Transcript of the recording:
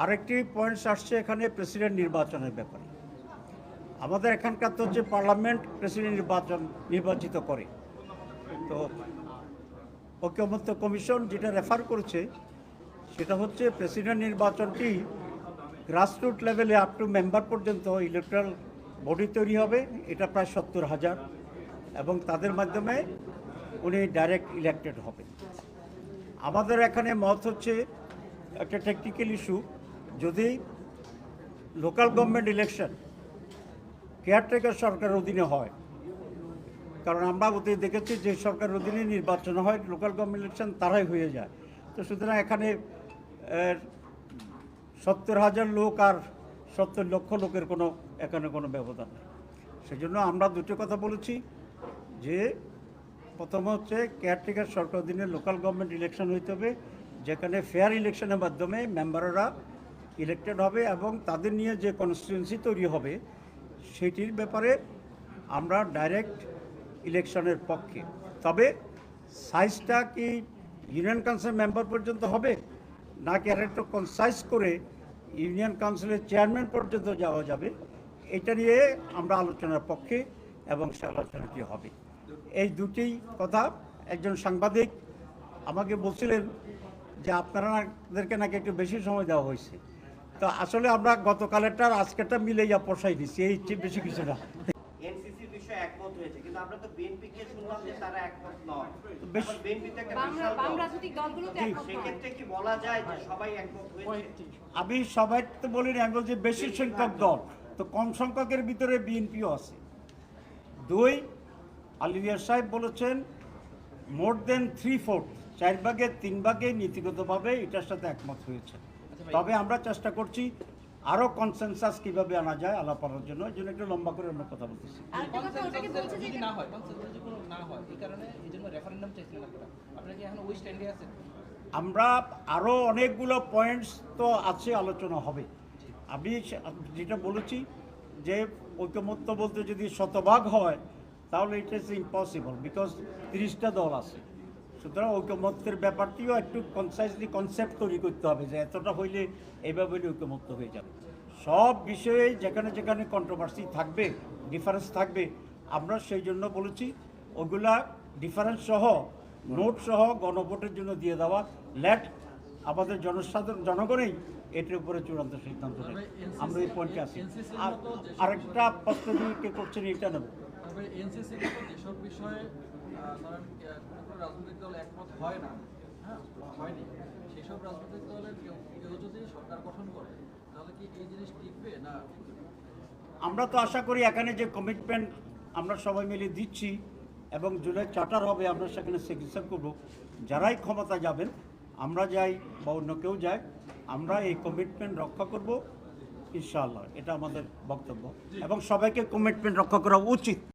আরেকটি পয়েন্টস আসছে এখানে প্রেসিডেন্ট নির্বাচনের ব্যাপারে। আমাদের এখানকার তো হচ্ছে পার্লামেন্ট প্রেসিডেন্ট নির্বাচন নির্বাচিত করে। তো ঐক্যমত্য কমিশন যেটা রেফার করেছে, সেটা হচ্ছে প্রেসিডেন্ট নির্বাচনটি গ্রাসরুট লেভেলে আপ টু মেম্বার পর্যন্ত ইলেকট্রাল বডি তৈরি হবে, এটা প্রায় সত্তর হাজার। এবং তাদের মাধ্যমে উনি ডাইরেক্ট ইলেক্টেড হবেন। আমাদের এখানে মত হচ্ছে একটা টেকনিক্যাল ইস্যু যদি লোকাল গভর্নমেন্ট ইলেকশন কেয়ারটেকার সরকারের অধীনে হয়, কারণ আমরা অতীতে দেখেছি যে সরকারের অধীনে নির্বাচন হয় লোকাল গভর্নমেন্ট ইলেকশন তারাই হয়ে যায়। তো সুতরাং এখানে সত্তর হাজার লোক আর সত্তর লক্ষ লোকের কোনো, এখানে কোনো ব্যবধান নেই। সেজন্য আমরা দুটো কথা বলেছি যে, প্রথম হচ্ছে কেয়ারটেকার সরকার অধীনে লোকাল গভর্নমেন্ট ইলেকশন হইতে হবে, যেখানে ফেয়ার ইলেকশনের মাধ্যমে মেম্বাররা ইলেক্টেড হবে এবং তাদের নিয়ে যে কনস্টিটুয়েন্সি তৈরি হবে, সেটির ব্যাপারে আমরা ডাইরেক্ট ইলেকশনের পক্ষে। তবে সাইজটা কি ইউনিয়ন কাউন্সিল মেম্বার পর্যন্ত হবে? নাকি আর একটু কনসাইজ করে ইউনিয়ন কাউন্সিলের চেয়ারম্যান পর্যন্ত যাওয়া যাবে? এটা নিয়ে আমরা আলোচনার পক্ষে এবং সে আলোচনাটি হবে। এই দুটি কথা একজন সাংবাদিক আমাকে বলছিলেন যে আপনারাদেরকে নাকি একটু বেশি সময় দেওয়া হয়েছে। তো আসলে আমরা গতকালেরটা আর আজকেরটা মিলে যা পোষাই দিচ্ছি এই চেয়ে বেশি কিছু না। এনসিসির বিষয়ে একমত হয়েছে কিন্তু আমরা তো বিএনপি কে শুনলাম যে তারা একমত নয়। বেশ- বিএনপি থেকে বাম বিশাল বাম দল। রাজনৈতিক দলগুলোতে জি, একমত নয়। সেক্ষেত্রে কি বলা যায় যে সবাই একমত হয়েছে? আমি সবাই তো বলিনি আমি বলছি বেশি সংখ্যক দল। তো কম সংখ্যকের ভিতরে বিএনপিও আছে। দুই আলিয়া সাহেব বলেছেন মোর দেন থ্রি ফোর্থ চার ভাগে তিন ভাগে নীতিগতভাবে এটার সাথে একমত হয়েছে। তবে আমরা চেষ্টা করছি আরও কনসেনসাস কীভাবে আনা যায় আলাপ করার জন্য। এই জন্য একটু লম্বা করে আমরা কথা বলতেছি। আরেকটা কথা ওটাকে বলছে যে যদি না হয় কনসেন্সাস যদি না হয় এই কারণে এই জন্য রেফারেন্ডাম চাইছিলেন আপনারা। আপনারা কি এখন ওই স্ট্যান্ডে আছেন? আমরা আরও অনেকগুলো পয়েন্টস তো আছে আলোচনা হবে। আমি যেটা বলেছি যে ঐকমত্য বলতে যদি শতভাগ হয় তাহলে ইট ইজ ইম্পসিবল বিকজ তিরিশটা দল আছে। সুতরাং ঐকমত্যের ব্যাপারটিও একটু কনসাইসলি কনসেপ্ট তৈরি করতে হবে যে এতটা হইলে এইভাবে হইলে ঐকমত্য হয়ে যাবে। সব বিষয়ে যেখানে যেখানে কন্ট্রোভার্সি থাকবে ডিফারেন্স থাকবে আমরা সেই জন্য বলেছি ওগুলা ডিফারেন্স সহ নোট সহ গণভোটের জন্য দিয়ে দেওয়া। লেট আমাদের জনসাধারণ জনগণই এটির উপরে চূড়ান্ত সিদ্ধান্ত নেবে আমরা এই পয়েন্টে আর আরেকটা প্রশ্ন কে করছেন এটা নেব। এনসিসি যেসব বিষয়ে ধরেন কোনো কোনো রাজনৈতিক দল একমত হয় না হ্যাঁ হয়নি সেসব রাজনৈতিক দলের কেউ কেউ যদি সরকার গঠন করে তাহলে কি এই জিনিস টিকবে না আমরা তো আশা করি এখানে যে কমিটমেন্ট আমরা সবাই মিলে দিচ্ছি এবং জুলাই চার্টার হবে আমরা সেখানে চিকিৎসা করব। যারাই ক্ষমতা যাবেন আমরা যাই বা অন্য কেউ যায় আমরা এই কমিটমেন্ট রক্ষা করব ইনশাআল্লাহ এটা আমাদের বক্তব্য। এবং সবাইকে কমিটমেন্ট রক্ষা করা উচিত।